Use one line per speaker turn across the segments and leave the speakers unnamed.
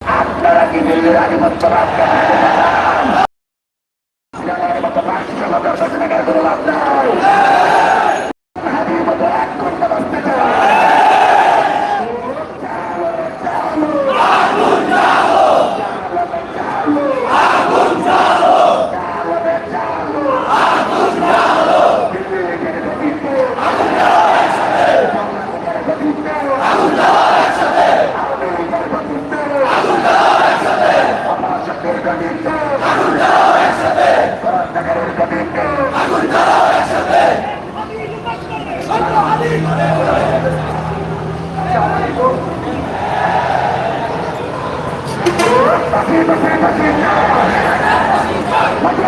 আপনারা কি দিল্লির আধিপত্য রাখতে রাষ্ট্রপতি শাসনের কোনো লাভ নাই হাতির মতো এক ঘণ্টা বাঁচতে চায়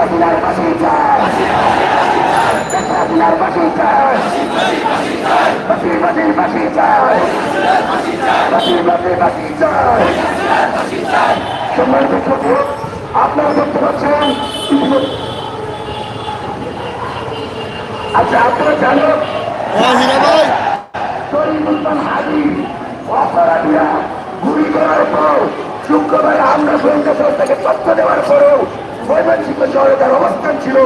আপনার পাশে চায় আপনার পাশে চায় পাশে পাশে পাশে চায় পাশে পাশে পাশে চায় সম্মানিত ছোট আপনারা দেখতে পাচ্ছেন আচ্ছা আপনারা জানেন শরীফুল্লাহ হাজি অপরাধীরা গুলি করার পর শুক্রবার আমরা গোয়েন্দা সংস্থাকে তথ্য দেওয়ার পরেও ময়মনসিংহ শহরে তার অবস্থান ছিল।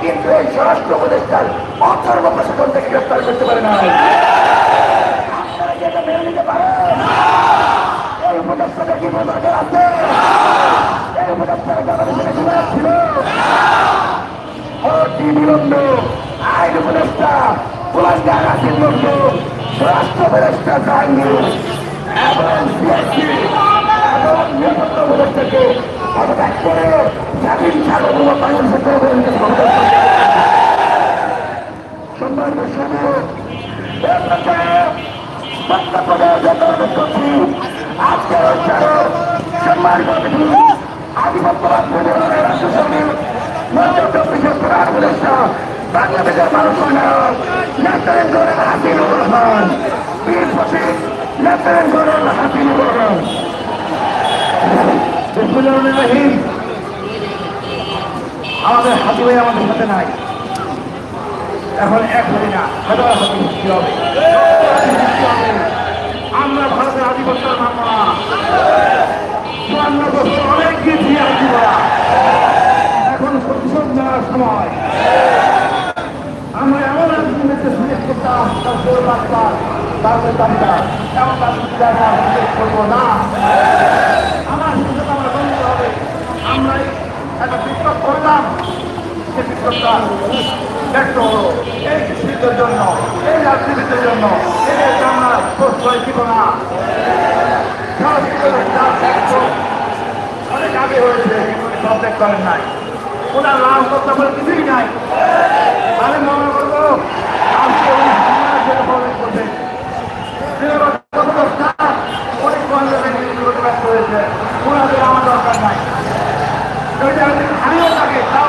কিন্তু এই স্বরাষ্ট্র উপদেষ্টার অথর্ব প্রশাসন থেকে গ্রেপ্তার করতে পারে না। আপনারা কি এটা মেনে নিতে পারেন? এই উপদেষ্টাটা কি প্রদর্শন আছে। এই উপদেষ্টার জনগণের জীবন ছিল অতি বিলম্ব আইন উপদেষ্টা পুরস্কার রাশির লোক স্বরাষ্ট্র উপদেষ্টা জাহাঙ্গীর, এবং সিএসসি, এবং নিরাপত্তা উপদেষ্টাকে পদত্যাগ করে স্বাধীন সার্বভৌম বাংলাদেশের ক্ষমতা সম্মানিত সমাজ আজকের অনুষ্ঠানে সম্মানিত প্রজন্মের রাষ্ট্র সংগীত মন্ত্রিত্ব বিশেষ প্রধান উপদেষ্টা বাংলাদেশের মানুষ lieutenant colonel Hasinur Rahman Bir Protik lieutenant colonel Hasinur Rahman Rahim আমাদের হাতি ভাই আমাদের সাথে নাই। এখন এক হলি না, হাজার হাতি সৃষ্টি হবে। আমরা ভারতের আধিপত্যের মানব না অনেক এখন প্রতিশোধ নেওয়ার সময়। আমরা এমন রাজনীতিতে সুযোগ করতাম তার না। আমার আমরা হবে। একটা বিপ্লব করলাম। হলো এই কৃষিদের জন্য এই রাজনীতির জন্য এদেরকে আমরা প্রশ্রয় দিব না যা অনেক আগে হয়েছে কিন্তু উনি সব দেখতে পারেন নাই ওনার লাভ করতে বলে কিছুই নাই আমি মনে করব আজকে আমার দরকার নাই আমিও থাকে তাও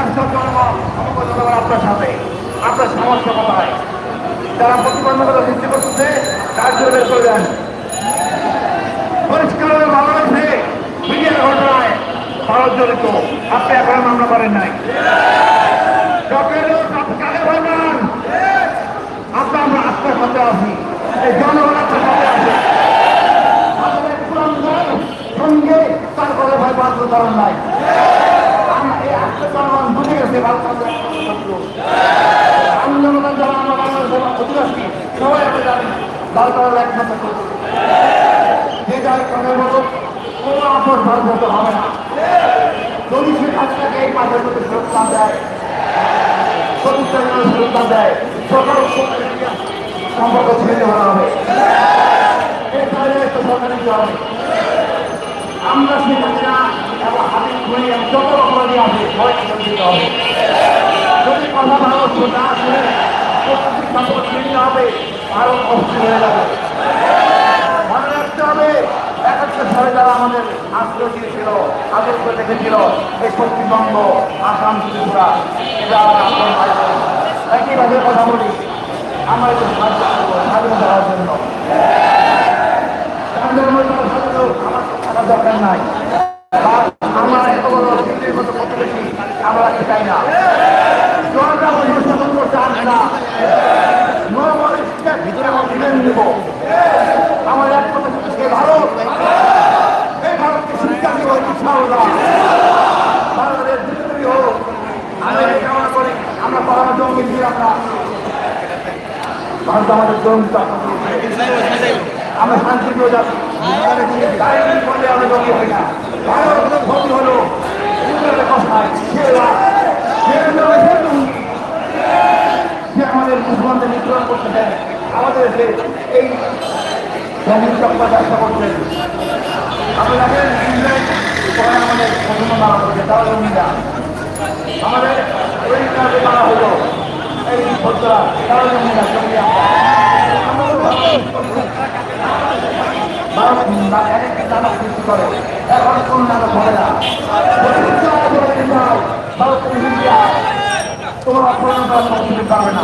জনগণ সমবেত আপনার সাথে আপনার সমস্যা কোথায় যারা তার জন্য বের করে দেন পরিষ্কার হয়ে বাংলাদেশে মিডিয়ার ঘটনায় ভারত জড়িত আপনি এখন মামলা করেন নাই ডক্টর আপনি কাকে ভয় পান আমরা আপনার সাথে আছি এই জনগণ আপনার সাথে আছে সঙ্গে তার করে ভয় পাওয়ার কোনো কারণ নাই আমরা ভারতের শত্রু আমি জনগণ যারা আমরা বাংলাদেশের অধিবাসী, সবাই আমরা জানি ভারতের একমাত্র শত্রু যে যাই কথা বলো কোনো আপন ভারত হতে হবে না। যদি সে কাজটাকে এই মাঠের মধ্যে সুরক্ষা দেয় প্রতিষ্ঠানের সুরক্ষা দেয় সকল সম্পর্ক ছেড়ে দেওয়া হবে। সরকার হবে। আমরা সেখানে এবং হাতে ঘুরে যত অপরাধী আছে, সবাই করতে হবে। যদি কথা ভালো না শুনে হবে আরও কষ্ট হয়ে যাবে। রাখতে হবে, একাত্তর সালে যারা আমাদের আশ্রয় দিয়েছিল আদর্শ দেখেছিল এই পশ্চিমবঙ্গ, আসাম, ত্রিপুরা এটা আমার আপন ভাই। একইভাবে আমার দরকার নাই বা আমরা এত বড় পৃথিবীর মতো প্রতিবেশী আমরা রাখতে চাই না জনতা বন্ধু স্বতন্ত্র চান না নবমানুষকে ভিতরে আমরা মেনে নেব আমার এক কথা হচ্ছে ভারত এই ভারতকে শিক্ষা দিব ইনশাআল্লাহ ভারতের বিজেপি হোক এই কামনা করি আমরা পাহাড় জঙ্গি দিয়ে আমরা। ভারত আমাদের জঙ্গি আমরা শান্তি পেয়ে যাচ্ছি। সে রাত, সে জঙ্গি, সে জঙ্গি। যে আমাদের মুসলমানদের নিগ্রহ করতে দেন আমাদের এই জমির চক্র ব্যবসা করছেন। পরে আমাদের মুসলমান মারা তারা জমিরা আমাদের ওই কাজে মারা হলো, এই ভদ্রা তারা নাটক সৃষ্টি করে এখন কোন নাটক হবে না। ভারতের ইন্ডিয়া পূরণ করার পারবে না।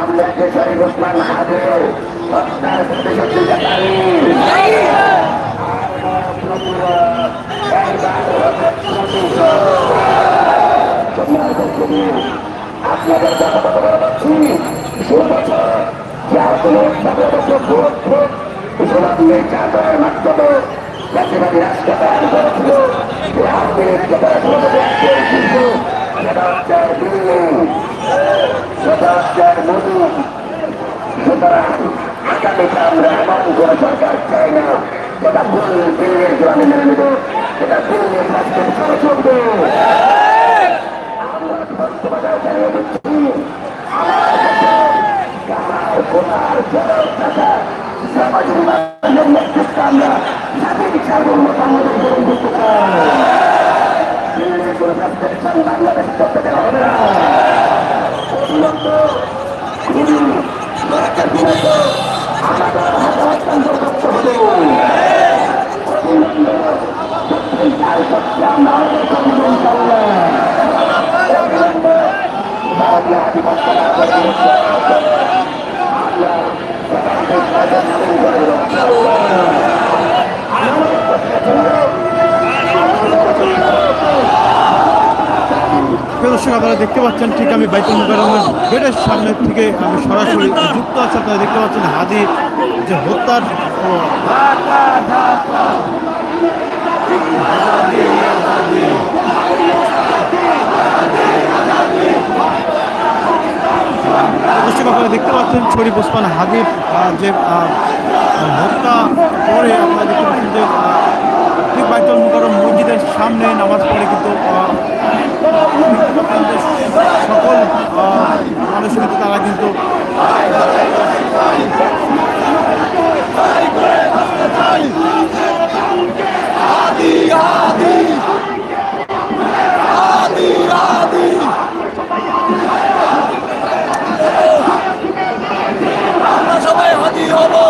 আমরা যে শরীর ওসমান হাজে হত্যার সাথে সত্যিকারী আপনাদের কথা বলছি ভোট সুলভ নির্যাতনের মাধ্যমে জাতিবাদী রাষ্ট্র তৈরি করেছিল আওয়ামী করেছিল সেটা হচ্ছে দিল্লি হচ্ছে মোদী সুতরাং আগামীতে আমরা এমন কোন সরকার চাই না সেটা ভুল দিল্লির গ্রামে মেনে নেব সেটা দিল্লির রাষ্ট্রের চলবে আমরা কোন রাষ্ট্রের সঙ্গে বাংলাদেশ করতে দেওয়া
দর্শক, আপনারা দেখতে পাচ্ছেন, ঠিক আমি বাইতুল মুকাররমের গেটের সামনে থেকে আমি সরাসরি যুক্ত আছি। আপনারা দেখতে পাচ্ছেন হাদি যে হত্যার দর্শক আপনারা দেখতে পাচ্ছেন শরীফ ওসমান হাবিব যে হত্যা পরে আপনারা দেখতে পাচ্ছেন যে ঠিক বাইতুল মুকরম মসজিদের সামনে নামাজ পড়ে কিন্তু সকল মানুষ মানুষের কিন্তু তারা কিন্তু
সবাই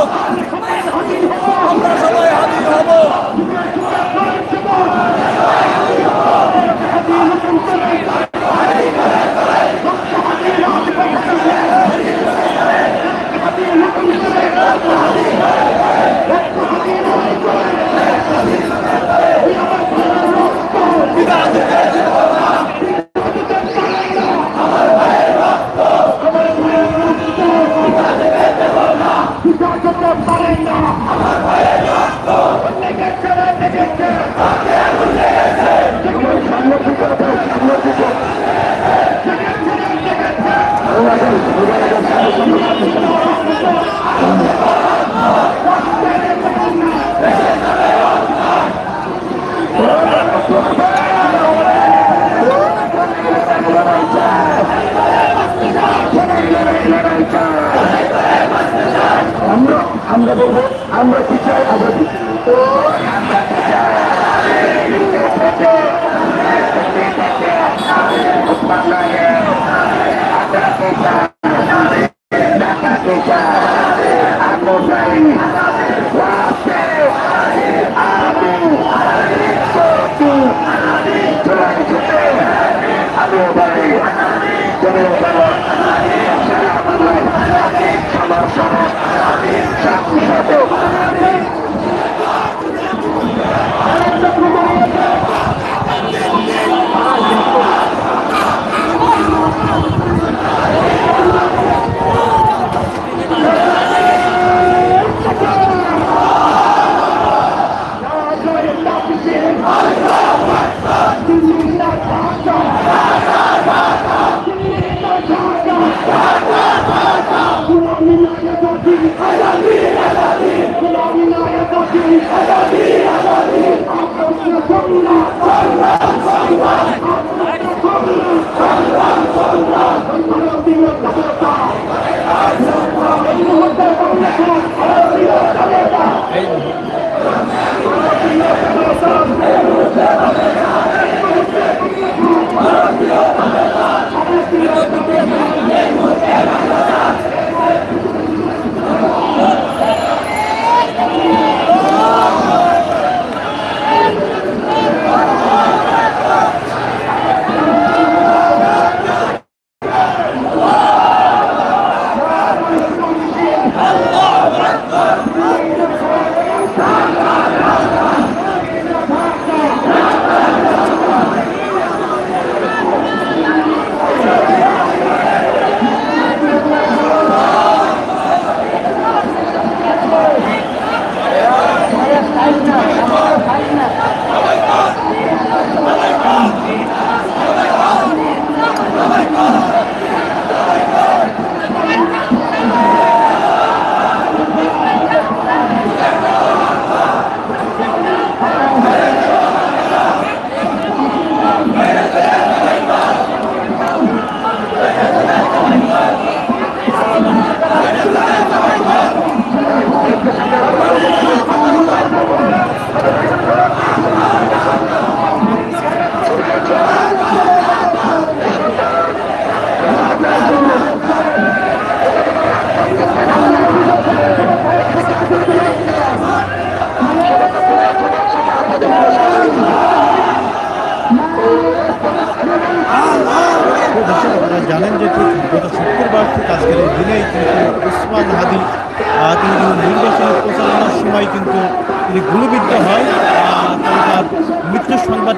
তো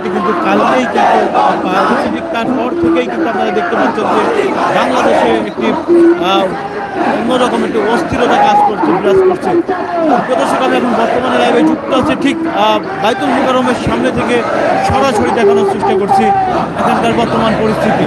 মৃত্যুর কিন্তু কালকেই কিন্তু পারিস্থিতিক তারপর থেকেই কিন্তু আপনারা দেখতে পাচ্ছেন যে বাংলাদেশে একটি অন্যরকম একটি অস্থিরতা কাজ করছে, বিরাজ করছে। সকালে এখন বর্তমানে লাইভে যুক্ত আছে, ঠিক বাইতুল মুকারমের সামনে থেকে সরাসরি দেখানোর চেষ্টা করছি এখানকার বর্তমান পরিস্থিতি।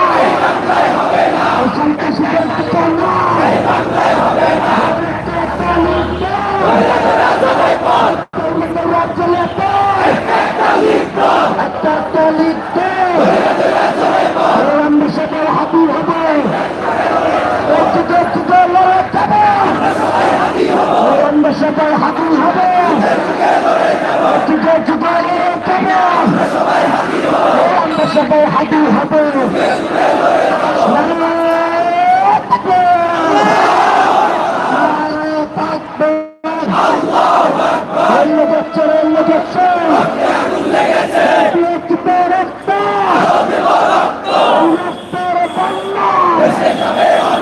সবাই হাতিল হবে যুগে যুগে আমরা সবাই হাতিল হবে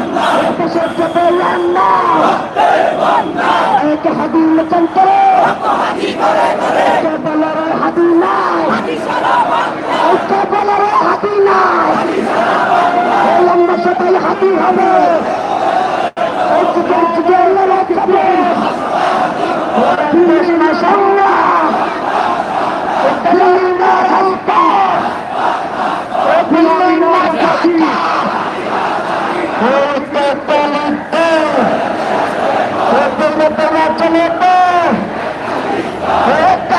নারায়ণ দেশের যত অন্যায় একে হাদি মোচন করে একে বলার হাদি নাই একে বলার হাদি নাই এই লম্বা সবাই হাদি হবে এই যুগে যুগে লড়াই যাবে কৃষ্ণ সংগ্রাম দিল্লির হত্যা দিল্লির হত্যা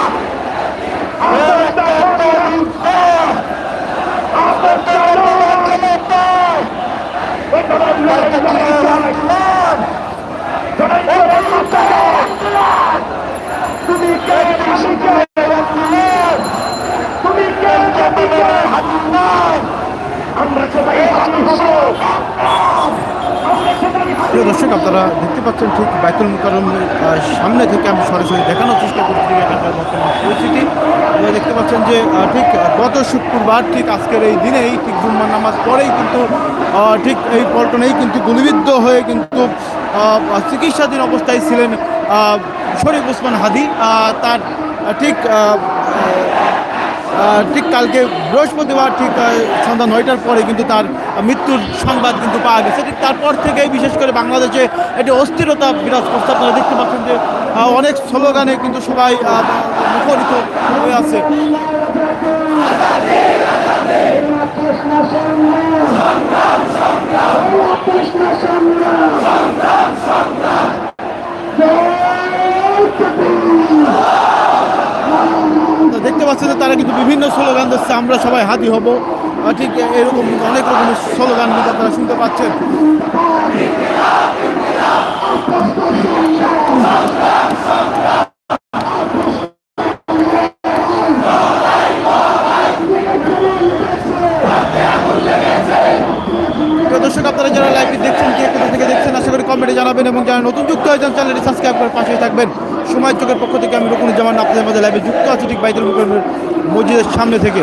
তুমি কে তুমি কে হাতি আমরা সবাই
প্রিয় দর্শক আপনারা দেখতে পাচ্ছেন ঠিক বাইতুল মুকাররমের আহ, সামনে থেকে আমি সরাসরি দেখানোর চেষ্টা করছি এখানকার বর্তমান পরিস্থিতি। আপনারা দেখতে পাচ্ছেন যে ঠিক গত শুক্রবার ঠিক আজকের এই দিনেই ঠিক জুম্মার নামাজ পরেই কিন্তু ঠিক এই পল্টনেই কিন্তু গুলিবিদ্ধ হয়ে কিন্তু চিকিৎসাধীন অবস্থায় ছিলেন শরীফ ওসমান হাদি। তার ঠিক ঠিক কালকে বৃহস্পতিবার ঠিক সন্ধ্যা নয়টার পরে কিন্তু তার মৃত্যুর সংবাদ কিন্তু পাওয়া গেছে। ঠিক তারপর থেকেই বিশেষ করে বাংলাদেশে একটি অস্থিরতা বিরাজ করছে। আপনারা দেখতে পাচ্ছেন যে অনেক স্লোগানে কিন্তু সবাই মুখরিত হয়ে আছে
কৃষ্ণ সংগ্রাম কৃষ্ণ সংগ্রাম জয় কবির
তো দেখতে পাচ্ছেন যে তারা কিন্তু বিভিন্ন দিচ্ছে আমরা সবাই হাতি হব। ঠিক এরকম অনেক রকমের স্লোগান কিন্তু আপনারা শুনতে পাচ্ছেন। আপনারা যারা লাইভটি দেখছেন, কে কোথা থেকে দেখছেন, আশা করি কমেন্টে জানাবেন এবং যারা নতুন যুক্ত হয়েছেন চ্যানেলটি সাবস্ক্রাইব করে পাশেই থাকবেন। সময় চোখের পক্ষ থেকে আমি রুকুনুজ্জামান আপনাদের মাঝে লাইভে যুক্ত আছি, ঠিক বাইতুল মসজিদের সামনে থেকে।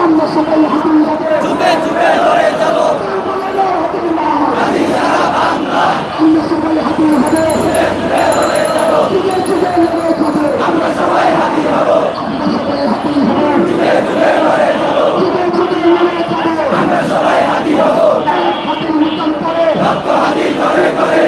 আমরা সবাই হাতি হব
যুগে যুগে লড়ে যাব
আমরা সবাই হাতি হব যুগে যুগে লড়াই হবে আমরা সবাই হাতি হব আমরা সবাই হাতি হব যুগে যুগে লড়াই হবে যুগে যুগে লড়াই হবে আমরা সবাই হাতি হব হাতির মতন করে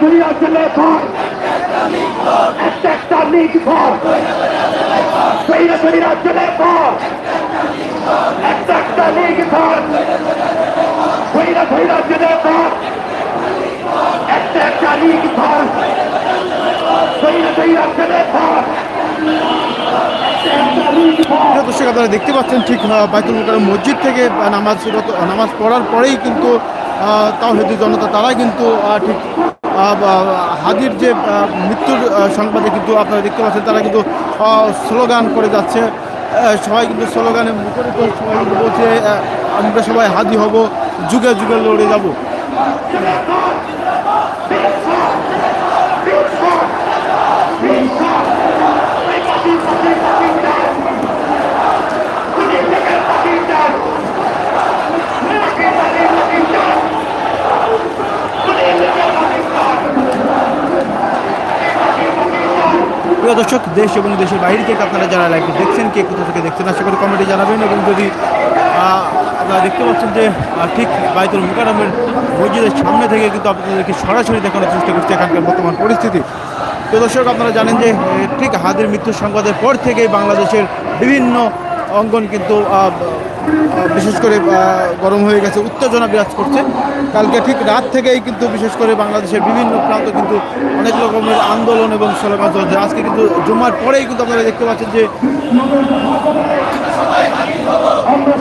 ধৈরা জেলে ঘর একটা লিগ ঘর ধৈরা জেলে ঘর একটা লিগ ঘর ধৈরা জেলে ঘর একটা লিগ ঘর
দর্শক, আপনারা দেখতে পাচ্ছেন ঠিক বাইতুল মোকাররম মসজিদ থেকে নামাজ নামাজ পড়ার পরেই কিন্তু তাও হেতু জনতা তারা কিন্তু ঠিক হাদির যে মৃত্যুর সংবাদে কিন্তু আপনারা দেখতে পাচ্ছেন, তারা কিন্তু স্লোগান করে যাচ্ছে। সবাই কিন্তু স্লোগানে মুখরিত সবাই কিন্তু বলছে আমরা সবাই হাদি হব, যুগে যুগে লড়ে যাব। প্রিয় দর্শক, দেশ এবং দেশের বাইরে থেকে আপনারা যারা লাইভ দেখছেন, কে কোথা থেকে দেখছেন, আশা করি কমেন্টে জানাবেন এবং যদি আপনারা দেখতে পাচ্ছেন যে ঠিক বাইতুল মুকারমের মসজিদের সামনে থেকে কিন্তু আপনাদেরকে সরাসরি দেখানোর চেষ্টা করছে এখানকার বর্তমান পরিস্থিতি। তো দর্শক, আপনারা জানেন যে ঠিক হাদের মৃত্যুর সংবাদের পর থেকেই বাংলাদেশের বিভিন্ন অঙ্গন কিন্তু বিশেষ করে গরম হয়ে গেছে, উত্তেজনা বিরাজ করছে। কালকে ঠিক রাত থেকেই কিন্তু বিশেষ করে বাংলাদেশের বিভিন্ন প্রান্ত কিন্তু অনেক রকমের আন্দোলন এবং স্লোগান চলছে আজকে কিন্তু জুমার পরেই কিন্তু আপনারা দেখতে পাচ্ছেন যে
আমরা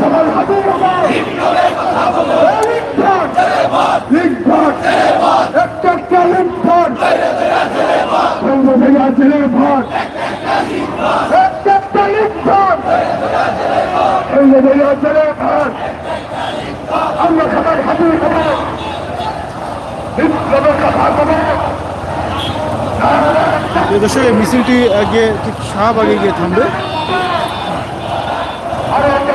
আমরা সবাই বিপ্লবের কথা বলব
দর্শক এই মিছিলটি আহ, গিয়ে ঠিক শাহবাগে গিয়ে থামবে।
আরও একটা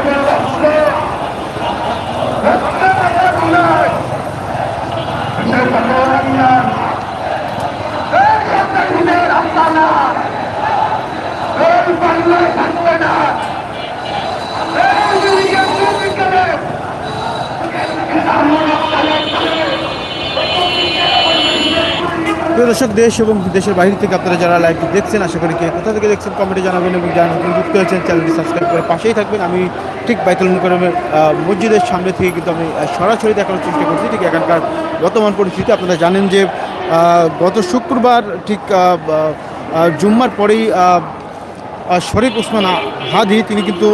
প্রিয় দর্শক, দেশ এবং দেশের বাইরে থেকে আপনারা যারা লাইভটি দেখছেন, আশা করি কোথা থেকে দেখছেন কমেন্টে জানাবেন এবং যারা নতুন যুক্ত হয়েছেন চ্যানেলটি সাবস্ক্রাইব করে পাশেই থাকবেন। আমি ঠিক বাইতুল মুকরমের মসজিদের সামনে থেকে কিন্তু আমি সরাসরি দেখানোর চেষ্টা করছি। ঠিক এখানকার বর্তমান পরিস্থিতি। আপনারা জানেন যে গত শুক্রবার ঠিক জুম্মার পরেই শরীফ ওসমান হাদি, তিনি কিন্তু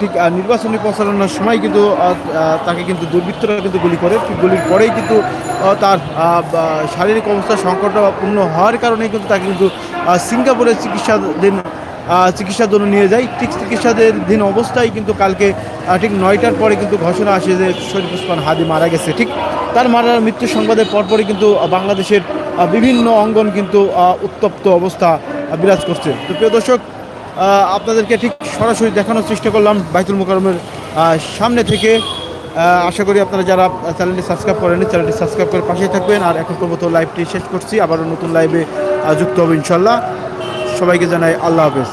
ঠিক নির্বাচনী প্রচারণার সময় কিন্তু তাকে কিন্তু দুর্বৃত্তরা কিন্তু গুলি করে। ঠিক গুলির পরেই কিন্তু তার শারীরিক অবস্থা সংকটপূর্ণ হওয়ার কারণে কিন্তু তাকে কিন্তু সিঙ্গাপুরে চিকিৎসাধীন চিকিৎসার জন্য নিয়ে যায়। ঠিক চিকিৎসাধীন অবস্থায় কিন্তু কালকে ঠিক নয়টার পরে কিন্তু ঘোষণা আসে যে শরীফ ওসমান হাদি মারা গেছে। ঠিক তার মারার মৃত্যু সংবাদের পরপরই কিন্তু বাংলাদেশের বিভিন্ন অঙ্গন কিন্তু উত্তপ্ত অবস্থা বিরাজ করছে। তো প্রিয় দর্শক আপনাদেরকে ঠিক সরাসরি দেখানোর চেষ্টা করলাম বাইতুল মোকারমের সামনে থেকে। আশা করি আপনারা যারা চ্যানেলটি সাবস্ক্রাইব করেন চ্যানেলটি সাবস্ক্রাইব করে পাশেই থাকবেন। আর এখন পর্যন্ত লাইভটি শেষ করছি। আবারও নতুন লাইভে যুক্ত হবে ইনশাল্লাহ সবাইকে জানাই আল্লাহ হাফেজ।